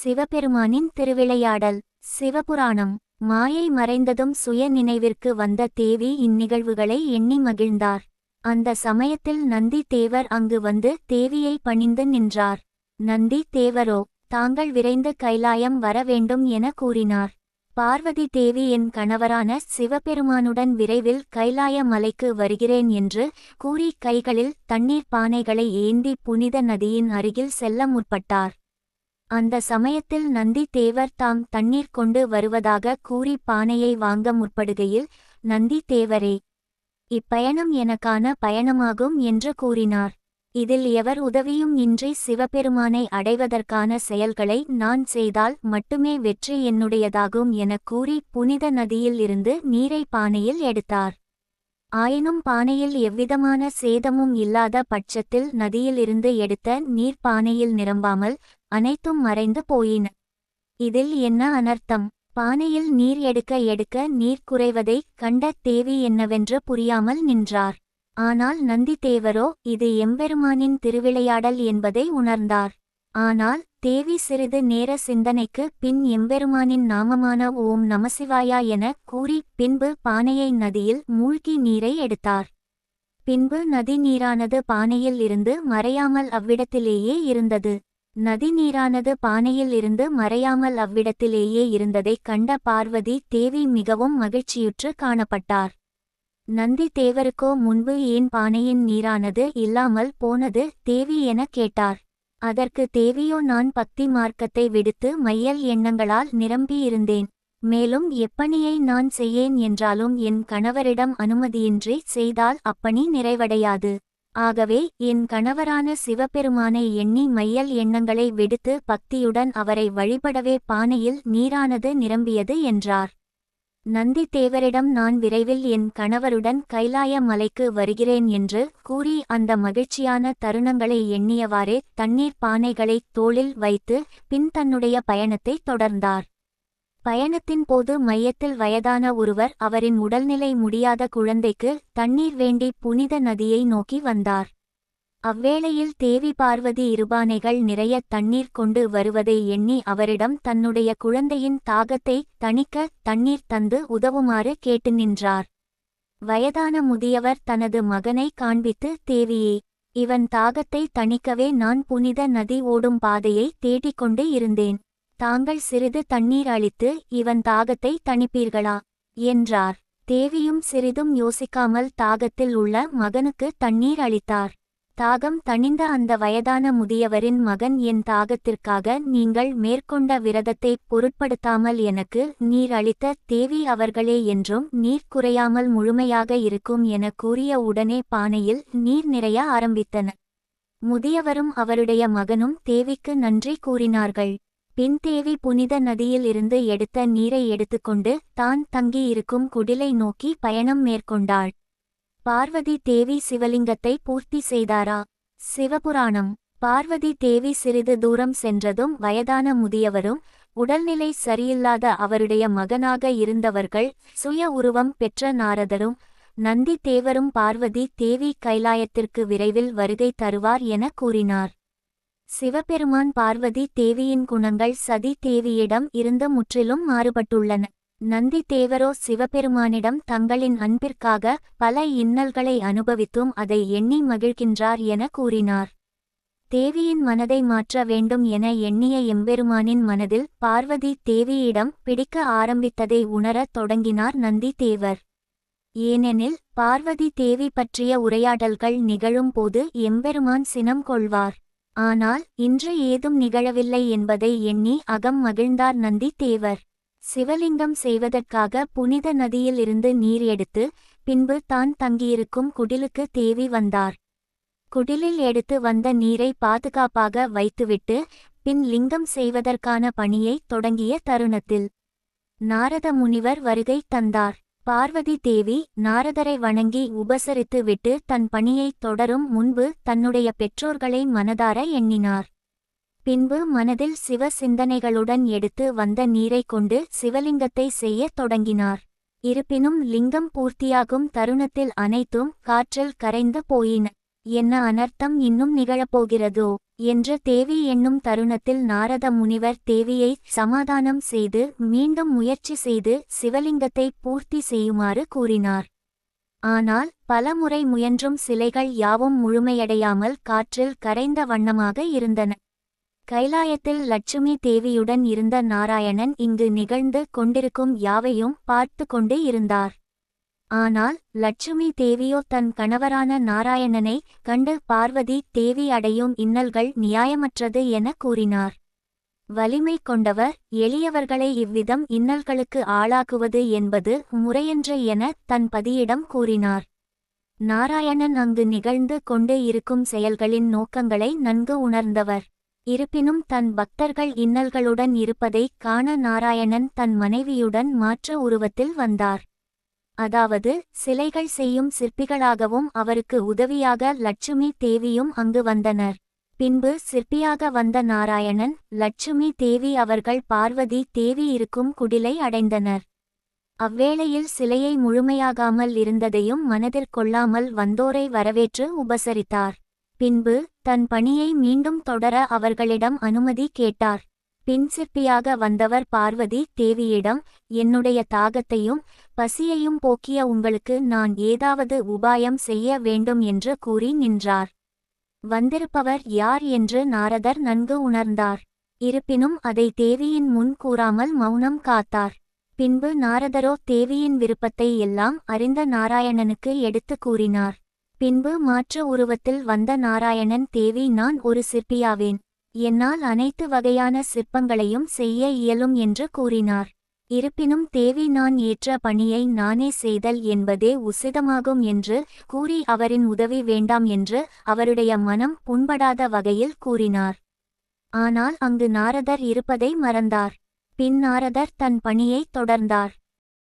சிவபெருமானின் திருவிளையாடல் சிவபுராணம். மாயை மறைந்ததும் சுய நினைவிற்கு வந்த தேவி இந்நிகழ்வுகளை எண்ணி மகிழ்ந்தார். அந்த சமயத்தில் நந்தி தேவர் அங்கு வந்து தேவியை பணிந்து நின்றார். நந்தி தேவரோ தாங்கள் விரைந்து கைலாயம் வர வேண்டும் என கூறினார். பார்வதி தேவி என் கணவரான சிவபெருமானுடன் விரைவில் கைலாய மலைக்கு வருகிறேன் என்று கூறி கைகளில் தண்ணீர் பானைகளை ஏந்தி புனித நதியின் அருகில் செல்ல முற்பட்டார். அந்த சமயத்தில் நந்தி தேவர் தாம் தண்ணீர் கொண்டு வருவதாக கூறி பானையை வாங்க முற்படுகையில் நந்தி தேவரே இப்பயணம் எனக்கான பயணமாகும் என்று கூறினார். இதில் எவர் உதவியும் இன்றி சிவபெருமானை அடைவதற்கான செயல்களை நான் செய்தால் மட்டுமே வெற்றி என்னுடையதாகும் எனக் கூறி புனித நதியில் இருந்து நீரை பானையில் எடுத்தார். ஆயினும் பானையில் எவ்விதமான சேதமும் இல்லாத பட்சத்தில் நதியிலிருந்து எடுத்த நீர் பானையில் நிரம்பாமல் அனைத்தும் மறைந்து போயின. இதில் என்ன அனர்த்தம்? பானையில் நீர் எடுக்க எடுக்க நீர் குறைவதைக் கண்ட தேவி என்னவென்று புரியாமல் நின்றார். ஆனால் நந்தி தேவரோ இது எம்பெருமானின் திருவிளையாடல் என்பதை உணர்ந்தார். ஆனால் தேவி சிறிது நேர சிந்தனைக்கு பின் எம்பெருமானின் நாமமான ஓம் நமசிவாயா என கூறி பின்பு பானையை நதியில் மூழ்கி நீரை எடுத்தார். பின்பு நதி நீரானது பானையில் இருந்து மறையாமல் அவ்விடத்திலேயே இருந்தது. நதி நீரானது பானையில் இருந்து மறையாமல் அவ்விடத்திலேயே இருந்ததைக் கண்ட பார்வதி தேவி மிகவும் மகிழ்ச்சியுற்று காணப்பட்டார். நந்தி தேவருக்கோ முன்பு ஏன் பானையின் நீரானது இல்லாமல் போனது? தேவி என கேட்டார். அதற்கு தேவியோ நான் பக்தி மார்க்கத்தை விடுத்து மையல் எண்ணங்களால் நிரம்பியிருந்தேன் மேலும் எப்பணியை நான் செய்யேன் என்றாலும் என் கணவரிடம் அனுமதியின்றி செய்தால் அப்பணி நிறைவடையாது. ஆகவே என் கணவரான சிவபெருமானை எண்ணி மையல் எண்ணங்களை விடுத்து பக்தியுடன் அவரை வழிபடவே பானையில் நீரானது நிரம்பியது என்றார். நந்தி தேவரிடம் நான் விரைவில் என் கணவருடன் கைலாய மலைக்கு வருகிறேன் என்று கூறி அந்த மகிழ்ச்சியான தருணங்களை எண்ணியவாறே தண்ணீர் பானைகளைத் தோளில் வைத்து பின் தன்னுடைய பயணத்தை தொடர்ந்தார். பயணத்தின் போது மையத்தில் வயதான ஒருவர் அவரின் உடல்நிலை முடியாத குழந்தைக்கு தண்ணீர் வேண்டி புனித நதியை நோக்கி வந்தார். அவ்வேளையில் தேவி பார்வதி இருபானைகள் நிறைய தண்ணீர் கொண்டு வருவதை எண்ணி அவரிடம் தன்னுடைய குழந்தையின் தாகத்தை தணிக்க தண்ணீர் தந்து உதவுமாறு கேட்டு நின்றார். வயதான முதியவர் தனது மகனை காண்பித்து தேவியே இவன் தாகத்தை தணிக்கவே நான் புனித நதி ஓடும் பாதையை தேடிக்கொண்டு இருந்தேன். தாங்கள் சிறிது தண்ணீர் அளித்து இவன் தாகத்தை தணிப்பீர்களா? என்றார். தேவியும் சிறிதும் யோசிக்காமல் தாகத்தில் உள்ள மகனுக்கு தண்ணீர் அளித்தார். தாகம் தணிந்த அந்த வயதான முதியவரின் மகன் என் தாகத்திற்காக நீங்கள் மேற்கொண்ட விரதத்தை பொருட்படுத்தாமல் எனக்கு நீர் அளித்த தேவி அவர்களே என்றும் நீர் குறையாமல் முழுமையாக இருக்கும் என கூறிய உடனே பானையில் நீர் நிறைய ஆரம்பித்தன. முதியவரும் அவருடைய மகனும் தேவிக்கு நன்றி கூறினார்கள். பின் தேவி புனித நதியில் இருந்து எடுத்த நீரை எடுத்துக்கொண்டு தான் தங்கியிருக்கும் குடிலை நோக்கி பயணம் மேற்கொண்டாள். பார்வதி தேவி சிவலிங்கத்தை பூர்த்தி செய்தாரா? சிவபுராணம். பார்வதி தேவி சிறிது தூரம் சென்றதும் வயதான முதியவரும் உடல்நிலை சரியில்லாத அவருடைய மகனாக இருந்தவர்கள் சுய உருவம் பெற்ற நாரதரும் நந்தி தேவரும் பார்வதி தேவி கைலாயத்திற்கு விரைவில் வருகை தருவார் என கூறினார். சிவபெருமான் பார்வதி தேவியின் குணங்கள் சதி தேவியிடம் இருந்து முற்றிலும் மாறுபட்டுள்ளன. நந்தி தேவரோ சிவபெருமானிடம் தங்களின் அன்பிற்காக பல இன்னல்களை அனுபவித்தும் அதை எண்ணி மகிழ்கின்றார் என கூறினார். தேவியின் மனதை மாற்ற வேண்டும் என எண்ணிய எம்பெருமானின் மனதில் பார்வதி தேவியிடம் பிடிக்க ஆரம்பித்ததை உணரத் தொடங்கினார் நந்தி தேவர். ஏனெனில் பார்வதி தேவி பற்றிய உரையாடல்கள் நிகழும் போது எம்பெருமான் சினம் கொள்வார். ஆனால் இன்று ஏதும் நிகழவில்லை என்பதை எண்ணி அகம் மகிழ்ந்தார் நந்தி தேவர். சிவலிங்கம் செய்வதற்காக புனித நதியில் இருந்து நீர் எடுத்து பின்பு தான் தங்கியிருக்கும் குடிலுக்கு தேவி வந்தார். குடிலில் எடுத்து வந்த நீரை பாதுகாப்பாக வைத்துவிட்டு பின் லிங்கம் செய்வதற்கான பணியை தொடங்கிய தருணத்தில் நாரத முனிவர் வருகை தந்தார். பார்வதி தேவி நாரதரை வணங்கி உபசரித்து விட்டு தன் பணியைத் தொடரும் முன்பு தன்னுடைய பெற்றோர்களை மனதார எண்ணினார். பின்பு மனதில் சிவ சிந்தனைகளுடன் எடுத்து வந்த நீரை கொண்டு சிவலிங்கத்தை செய்யத் தொடங்கினார். இருப்பினும் லிங்கம் பூர்த்தியாகும் தருணத்தில் அனைத்தும் காற்றில் கரைந்து போயின. என்ன அனர்த்தம் இன்னும் நிகழப்போகிறதோ என்று தேவி என்னும் தருணத்தில் நாரத முனிவர் தேவியை சமாதானம் செய்து மீண்டும் முயற்சி செய்து சிவலிங்கத்தை பூர்த்தி செய்யுமாறு கூறினார். ஆனால் பலமுறை முயன்றும் சிலைகள் யாவும் முழுமையடையாமல் காற்றில் கரைந்த வண்ணமாக இருந்தன. கைலாயத்தில் லட்சுமி தேவியுடன் இருந்த நாராயணன் இங்கு நிகழ்ந்து கொண்டிருக்கும் யாவையும் பார்த்து கொண்டு இருந்தார். ஆனால் லட்சுமி தேவியோ தன் கணவரான நாராயணனை கண்டு பார்வதி தேவி அடையும் இன்னல்கள் நியாயமற்றது என கூறினார். வலிமை கொண்டவர் எளியவர்களை இவ்விதம் இன்னல்களுக்கு ஆளாக்குவது என்பது முறையன்று என தன் பதியிடம் கூறினார். நாராயணன் அங்கு நிகழ்ந்து கொண்டு இருக்கும் செயல்களின் நோக்கங்களை நன்கு உணர்ந்தவர். இருப்பினும் தன் பக்தர்கள் இன்னல்களுடன் இருப்பதைக் காண நாராயணன் தன் மனைவியுடன் மாற்று உருவத்தில் வந்தார். அதாவது சிலைகள் செய்யும் சிற்பிகளாகவும் அவருக்கு உதவியாக லட்சுமி தேவியும் அங்கு வந்தனர். பின்பு சிற்பியாக வந்த நாராயணன் லட்சுமி தேவி அவர்கள் பார்வதி தேவி இருக்கும் குடிலை அடைந்தனர். அவ்வேளையில் சிலையை முழுமையாகாமல் இருந்ததையும் மனதிற் கொள்ளாமல் வந்தோரை வரவேற்று உபசரித்தார். பின்பு தன் பணியை மீண்டும் தொடர அவர்களிடம் அனுமதி கேட்டார். பின்சிற்பியாக வந்தவர் பார்வதி தேவியிடம் என்னுடைய தாகத்தையும் பசியையும் போக்கிய உங்களுக்கு நான் ஏதாவது உபாயம் செய்ய வேண்டும் என்று கூறி நின்றார். வந்திருப்பவர் யார் என்று நாரதர் நன்கு உணர்ந்தார். இருப்பினும் அதை தேவியின் முன் கூறாமல் மௌனம் காத்தார். பின்பு நாரதரோ தேவியின் விருப்பத்தை எல்லாம் அறிந்த நாராயணனுக்கு எடுத்து கூறினார். பின்பு மாற்று உருவத்தில் வந்த நாராயணன் தேவி நான் ஒரு சிற்பியாவேன். என்னால் அனைத்து வகையான சிற்பங்களையும் செய்ய இயலும் என்று கூறினார். இருப்பினும் தேவி நான் ஏற்ற பணியை நானே செய்தல் என்பதே உசிதமாகும் என்று கூறி அவரின் உதவி வேண்டாம் என்று அவருடைய மனம் புண்படாத வகையில் கூறினார். ஆனால் அங்கு நாரதர் இருப்பதை மறந்தார். பின் நாரதர் தன் பணியை தொடர்ந்தார்.